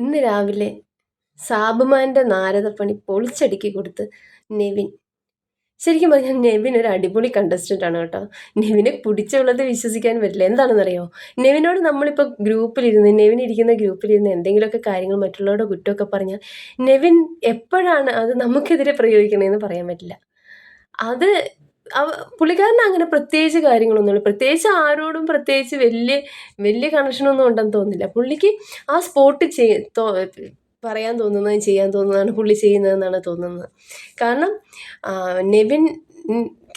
ഇന്ന് രാവിലെ സാബുമാന്റെ നാരദപ്പണി പൊളിച്ചടുക്കി കൊടുത്ത് നെവിൻ. ശരിക്കും പറഞ്ഞാൽ നെവിൻ ഒരു അടിപൊളി കണ്ടസ്റ്റന്റ് ആണ് കേട്ടോ. നെവിനെ പിടിച്ചുള്ളത് വിശ്വസിക്കാൻ പറ്റില്ല. എന്താണെന്നറിയോ? നെവിനോട് നമ്മളിപ്പോൾ ഗ്രൂപ്പിലിരുന്ന് നെവിൻ ഇരിക്കുന്ന ഗ്രൂപ്പിലിരുന്ന് എന്തെങ്കിലുമൊക്കെ കാര്യങ്ങൾ മറ്റുള്ളവരുടെ കുറ്റമൊക്കെ പറഞ്ഞാൽ നെവിൻ എപ്പോഴാണ് അത് നമുക്കെതിരെ പ്രയോഗിക്കണമെന്ന് പറയാൻ പറ്റില്ല. അത് പുള്ളിക്കാരന് അങ്ങനെ പ്രത്യേകിച്ച് കാര്യങ്ങളൊന്നുമില്ല പ്രത്യേകിച്ച് ആരോടും പ്രത്യേകിച്ച് വലിയ വലിയ കണക്ഷനൊന്നും ഉണ്ടെന്ന് തോന്നുന്നില്ല. പുള്ളിക്ക് ആ സ്പോട്ട് ചെയ് പറയാൻ തോന്നുന്നതും ചെയ്യാൻ തോന്നുന്നതാണ് പുള്ളി ചെയ്യുന്നതെന്നാണ് തോന്നുന്നത്. കാരണം നെവിൻ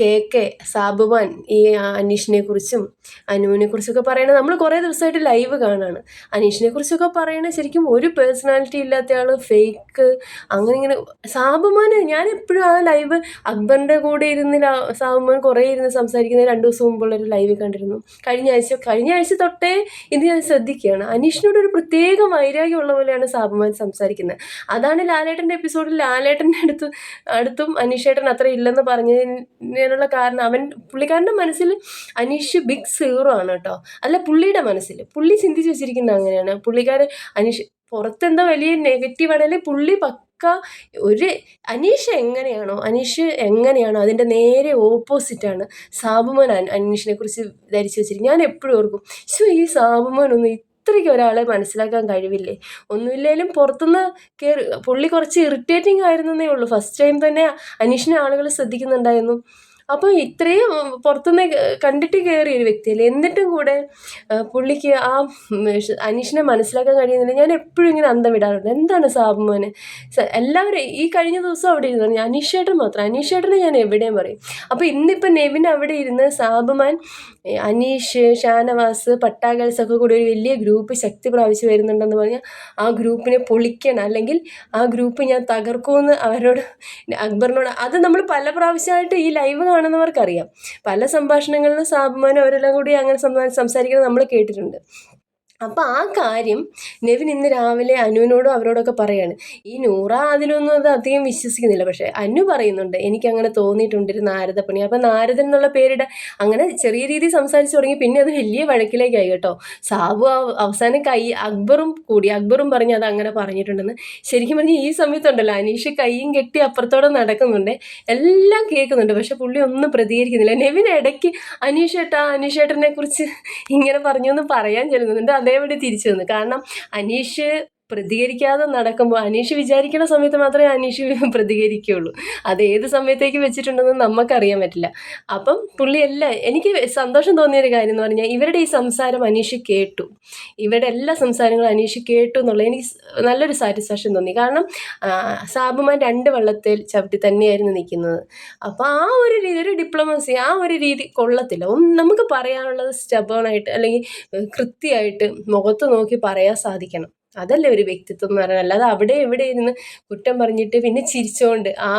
കെ കെ സാബുവാൻ ഈ അനീഷിനെ കുറിച്ചും അനുവിനെ കുറിച്ചൊക്കെ പറയണത് നമ്മൾ കുറേ ദിവസമായിട്ട് ലൈവ് കാണാണ്. അനീഷിനെ കുറിച്ചൊക്കെ പറയണത് ശരിക്കും ഒരു പേഴ്സണാലിറ്റി ഇല്ലാത്ത ആൾ ഫേക്ക് അങ്ങനെ ഇങ്ങനെ സാബുമാൻ ഞാൻ എപ്പോഴും ആ ലൈവ് അക്ബറിന്റെ കൂടെ ഇരുന്ന് സാബുമാൻ കുറേ ഇരുന്ന് സംസാരിക്കുന്ന രണ്ട് ദിവസം മുമ്പുള്ള ഒരു ലൈവ് കണ്ടിരുന്നു. കഴിഞ്ഞ ആഴ്ച കഴിഞ്ഞ ആഴ്ച തൊട്ടേ ഇത് ഞാൻ ശ്രദ്ധിക്കുകയാണ്. അനീഷിനോട് ഒരു പ്രത്യേക വൈരാഗ്യമുള്ള പോലെയാണ് സാബുമാൻ സംസാരിക്കുന്നത്. അതാണ് ലാലേട്ടന്റെ എപ്പിസോഡിൽ ലാലേട്ടന്റെ അടുത്ത് അടുത്തും അനീഷേട്ടൻ അത്ര ഇല്ലെന്ന് പറഞ്ഞതിന് പറയാനുള്ള കാരണം അവൻ പുള്ളിക്കാരന്റെ മനസ്സിൽ അനീഷ് ബിഗ് സീറോ ആണ് കേട്ടോ. അല്ല പുള്ളിയുടെ മനസ്സിൽ. പുള്ളി ചിന്തിച്ച് വെച്ചിരിക്കുന്നത് അങ്ങനെയാണ്. പുള്ളിക്കാരൻ അനീഷ് പുറത്തെന്താ വലിയ നെഗറ്റീവ് ആണെങ്കിൽ പുള്ളി പക്ക ഒരു അനീഷ് എങ്ങനെയാണോ അനീഷ് എങ്ങനെയാണോ അതിന്റെ നേരെ ഓപ്പോസിറ്റാണ് സാബുമോൻ അനീഷിനെ കുറിച്ച് ധരിച്ചു വെച്ചിരിക്കുന്നത്. ഞാൻ എപ്പോഴും ഓർക്കും ശോ ഈ സാബുമോൻ ഒന്ന് ഇത്രയ്ക്ക് ഒരാളെ മനസ്സിലാക്കാൻ കഴിവില്ലേ? ഒന്നുമില്ലേലും പുറത്തുനിന്ന് കയറി പുള്ളി കുറച്ച് ഇറിറ്റേറ്റിംഗ് ആയിരുന്നേ ഉള്ളൂ. ഫസ്റ്റ് ടൈം തന്നെ അനീഷിനെ ആളുകൾ ശ്രദ്ധിക്കുന്നുണ്ടായിരുന്നു. അപ്പോൾ ഇത്രയും പുറത്തുനിന്ന് കണ്ടിട്ട് കയറിയ ഒരു വ്യക്തിയല്ലേ? എന്നിട്ടും കൂടെ പുള്ളിക്ക് ആ അനീഷിനെ മനസ്സിലാക്കാൻ കഴിയുന്നില്ല. ഞാൻ എപ്പോഴും ഇങ്ങനെ അന്തം വിടാറുണ്ട്. എന്താണ് സാബുമോന് എല്ലാവരും ഈ കഴിഞ്ഞ ദിവസം അവിടെ ഇരുന്നു. അനീഷേട്ടൻ മാത്രം. അനീഷേട്ടനെ ഞാൻ എവിടെയും പറയും. അപ്പോൾ ഇന്നിപ്പോൾ നെവിൻ അവിടെ ഇരുന്ന് സാബുമാൻ അനീഷ് ഷാനവാസ് പട്ടാഗൽസ് ഒക്കെ കൂടി ഒരു വലിയ ഗ്രൂപ്പ് ശക്തി പ്രാപിച്ച് വരുന്നുണ്ടെന്ന് പറഞ്ഞാൽ ആ ഗ്രൂപ്പിനെ പൊളിക്കണം. അല്ലെങ്കിൽ ആ ഗ്രൂപ്പ് ഞാൻ തകർക്കുമെന്ന് അവരോട് അക്ബറിനോട്. അത് നമ്മൾ പല പ്രാവശ്യമായിട്ട് ഈ ലൈവ് കാണുന്നവർക്കറിയാം പല സംഭാഷണങ്ങളിലും സാബുമാനും അവരെല്ലാം കൂടി അങ്ങനെ സംസാരിക്കുന്നത് നമ്മൾ കേട്ടിട്ടുണ്ട്. അപ്പോൾ ആ കാര്യം നെവിൻ ഇന്ന് രാവിലെ അനുവിനോടും അവരോടൊക്കെ പറയാണ്. ഈ നൂറ അതിലൊന്നും അത് അധികം വിശ്വസിക്കുന്നില്ല. പക്ഷേ അനു പറയുന്നുണ്ട് എനിക്കങ്ങനെ തോന്നിയിട്ടുണ്ട് ഒരു നാരദപ്പണി. അപ്പോൾ നാരദൻ എന്നുള്ള പേരിട അങ്ങനെ ചെറിയ രീതിയിൽ സംസാരിച്ചു തുടങ്ങി. പിന്നെ അത് വലിയ വഴക്കിലേക്കായി കേട്ടോ. സാബു അവസാനം കൈ അക്ബറും കൂടി അക്ബറും പറഞ്ഞ് അത് അങ്ങനെ പറഞ്ഞിട്ടുണ്ടെന്ന് ശരിക്കും പറഞ്ഞാൽ ഈ സമയത്തുണ്ടല്ലോ. അനീഷ് കൈയും കെട്ടി അപ്പുറത്തോടെ നടക്കുന്നുണ്ട്. എല്ലാം കേൾക്കുന്നുണ്ട്. പക്ഷെ പുള്ളി ഒന്നും പ്രതികരിക്കുന്നില്ല. നെവിൻ ഇടയ്ക്ക് അനീഷേട്ടാ അനീഷേട്ടനെ കുറിച്ച് ഇങ്ങനെ പറഞ്ഞു എന്ന് പറയാൻ ചെല്ലുന്നുണ്ട്. അതേപടി തിരിച്ചു വന്നു. കാരണം അനീഷ് പ്രതികരിക്കാതെ നടക്കുമ്പോൾ അനീഷ് വിചാരിക്കുന്ന സമയത്ത് മാത്രമേ അനീഷ് പ്രതികരിക്കുകയുള്ളൂ അത് ഏത് സമയത്തേക്ക് വെച്ചിട്ടുണ്ടെന്ന് നമുക്കറിയാൻ പറ്റില്ല. അപ്പം പുള്ളി അല്ല എനിക്ക് സന്തോഷം തോന്നിയൊരു കാര്യം എന്ന് പറഞ്ഞാൽ ഇവരുടെ ഈ സംസാരം അനീഷ് കേട്ടു. ഇവരുടെ എല്ലാ സംസാരങ്ങളും അനീഷ് കേട്ടു എന്നുള്ളത് എനിക്ക് നല്ലൊരു സാറ്റിസ്ഫാക്ഷൻ തോന്നി. കാരണം സാബുമാൻ രണ്ട് വള്ളത്തിൽ ചവിട്ടി തന്നെയായിരുന്നു നിൽക്കുന്നത്. അപ്പോൾ ആ ഒരു രീതി ഒരു ഡിപ്ലോമസി ആ ഒരു രീതി കൊള്ളത്തില്ല. നമുക്ക് പറയാനുള്ളത് സ്റ്റബേണായിട്ട് അല്ലെങ്കിൽ കൃത്യമായിട്ട് മുഖത്ത് നോക്കി പറയാൻ സാധിക്കണം. അതല്ലേ ഒരു വ്യക്തിത്വം എന്ന് പറയുന്നത്? അല്ലാതെ അവിടെ എവിടെ ഇരുന്ന് കുറ്റം പറഞ്ഞിട്ട് പിന്നെ ചിരിച്ചോണ്ട് ആ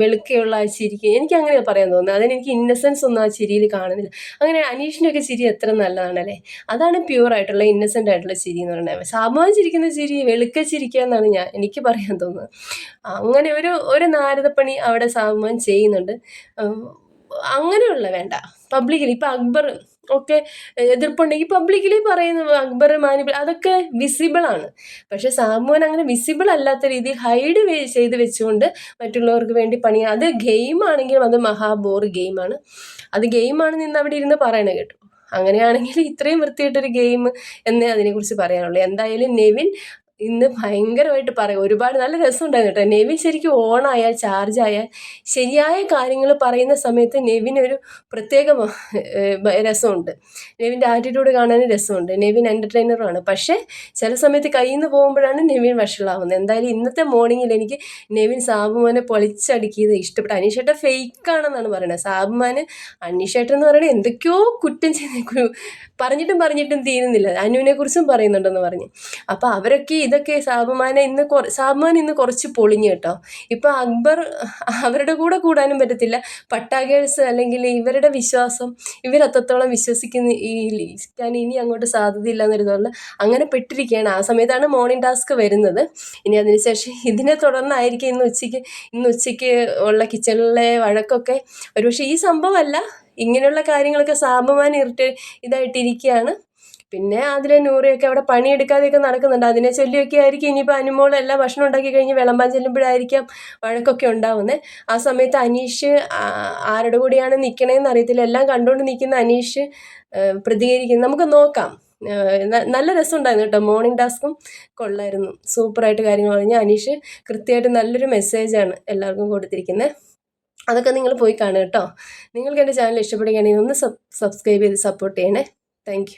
വെളുക്കെയുള്ള ആ ചിരിക്ക് എനിക്ക് അങ്ങനെ പറയാൻ തോന്നുന്നത്. അതിനെനിക്ക് ഇന്നസെൻസ് ഒന്നും ആ ചിരിയിൽ കാണുന്നില്ല. അങ്ങനെ അനീഷിനൊക്കെ ചിരി എത്ര നല്ലതാണല്ലേ? അതാണ് പ്യുവർ ആയിട്ടുള്ള ഇന്നസെന്റ് ആയിട്ടുള്ള ചിരി എന്ന് പറയുന്നത്. സാമാന്യം ചിരിക്കുന്ന ചിരി വെളുക്ക ചിരിക്കുക എന്നാണ് ഞാൻ എനിക്ക് പറയാൻ തോന്നുന്നത്. അങ്ങനെ ഒരു ഒരു നാരദപ്പണി അവിടെ സാമാൻ ചെയ്യുന്നുണ്ട്. അങ്ങനെയുള്ള വേണ്ട. പബ്ലിക്കിൽ ഇപ്പം അക്ബർ ഒക്കെ എതിർപ്പുണ്ടെങ്കിൽ പബ്ലിക്കലി പറയുന്ന അക്ബർ മാനിബിൾ അതൊക്കെ വിസിബിൾ ആണ്. പക്ഷെ സാമൂഹൻ അങ്ങനെ വിസിബിൾ അല്ലാത്ത രീതിയിൽ ഹൈഡ് ചെയ്ത് വെച്ചുകൊണ്ട് മറ്റുള്ളവർക്ക് വേണ്ടി പണി അത് ഗെയിം ആണെങ്കിലും അത് മഹാബോർ ഗെയിമാണ് അത് ഗെയിമാണെന്ന് ഇന്ന് അവിടെ ഇരുന്ന് പറയണ കേട്ടു. അങ്ങനെയാണെങ്കിൽ ഇത്രയും വൃത്തിയായിട്ടൊരു ഗെയിം എന്നേ അതിനെക്കുറിച്ച് പറയാനുള്ളൂ. എന്തായാലും നെവിൻ ഇന്ന് ഭയങ്കരമായിട്ട് പറയും. ഒരുപാട് നല്ല രസമുണ്ടായിരുന്നു കേട്ടോ. നെവിൻ ശരിക്കും ഓണായാൽ ചാർജ് ആയാൽ ശരിയായ കാര്യങ്ങൾ പറയുന്ന സമയത്ത് നെവിനൊരു പ്രത്യേക രസമുണ്ട്. നെവിന്റെ ആറ്റിറ്റ്യൂഡ് കാണാനും രസമുണ്ട്. നെവിൻ എന്റർടൈനറുമാണ് പക്ഷേ ചില സമയത്ത് കയ്യിൽ നിന്ന് പോകുമ്പോഴാണ് നെവിൻ വഷളാവുന്നത്. എന്തായാലും ഇന്നത്തെ മോർണിംഗിൽ എനിക്ക് നെവിൻ സാബുമാനെ പൊളിച്ചടുക്കിയത് ഇഷ്ടപ്പെട്ടു അനീഷേട്ട ഫേക്കാണെന്നാണ് പറയുന്നത്. സാബുമാന് അനീഷേട്ടൻ എന്ന് പറയുന്നത് എന്തൊക്കെയോ കുറ്റം ചെയ്ത് പറഞ്ഞിട്ടും പറഞ്ഞിട്ടും തീരുന്നില്ല. അനുവിനെ കുറിച്ചും പറയുന്നുണ്ടെന്ന് പറഞ്ഞ്. അപ്പോൾ അവരൊക്കെ ഇതൊക്കെ സാബുമാനെ ഇന്ന് കുറ സാബുമാൻ ഇന്ന് കുറച്ച് പൊളിഞ്ഞു കേട്ടോ. ഇപ്പോൾ അക്ബർ അവരുടെ കൂടെ കൂടാനും പറ്റത്തില്ല. പട്ടാഗേഴ്സ് അല്ലെങ്കിൽ ഇവരുടെ വിശ്വാസം ഇവരത്രത്തോളം വിശ്വസിക്കുന്ന ഈ ഇനി അങ്ങോട്ട് സാധ്യതയില്ല എന്നൊരിതുള്ള അങ്ങനെ പെട്ടിരിക്കുകയാണ്. ആ സമയത്താണ് മോർണിംഗ് ടാസ്ക് വരുന്നത്. ഇനി അതിനുശേഷം ഇതിനെ തുടർന്നായിരിക്കും ഇന്ന് ഉച്ചയ്ക്ക് ഇന്ന് ഉച്ചയ്ക്ക് ഉള്ള കിച്ചണിലെ വഴക്കൊക്കെ. ഒരുപക്ഷെ ഈ സംഭവമല്ല. ഇങ്ങനെയുള്ള കാര്യങ്ങളൊക്കെ സാബുമാൻ ഇറിറ്റ് ഇതായിട്ടിരിക്കുകയാണ്. പിന്നെ അതിലെ നൂറയൊക്കെ അവിടെ പണിയെടുക്കാതെയൊക്കെ നടക്കുന്നുണ്ട്. അതിനെ ചൊല്ലിയൊക്കെ ആയിരിക്കും. ഇനിയിപ്പോൾ അനുമോൾ എല്ലാ ഭക്ഷണം ഉണ്ടാക്കി കഴിഞ്ഞ് വിളമ്പാൻ ചെല്ലുമ്പോഴായിരിക്കാം വഴക്കൊക്കെ ഉണ്ടാവുന്നത് ആ സമയത്ത് അനീഷ് ആരുടെ കൂടെയാണ് നിൽക്കണേന്ന് അറിയത്തില്ല. എല്ലാം കണ്ടുകൊണ്ട് നിൽക്കുന്ന അനീഷ് പ്രതികരിക്കുന്നു. നമുക്ക് നോക്കാം. നല്ല രസം നല്ല രസമുണ്ടായിരുന്നു കേട്ടോ. മോർണിംഗ് ടാസ്കും കൊള്ളായിരുന്നു. സൂപ്പറായിട്ട് കാര്യങ്ങൾ പറഞ്ഞാൽ അനീഷ് കൃത്യമായിട്ട് നല്ലൊരു മെസ്സേജാണ് എല്ലാവർക്കും കൊടുത്തിരിക്കുന്നത് അതൊക്കെ നിങ്ങൾ പോയി കാണുക കേട്ടോ. നിങ്ങൾക്ക് എന്റെ ചാനൽ ഇഷ്ടപ്പെടുകയാണെങ്കിൽ ഒന്ന് സബ് സബ്സ്ക്രൈബ് ചെയ്ത് സപ്പോർട്ട് ചെയ്യണേ. താങ്ക്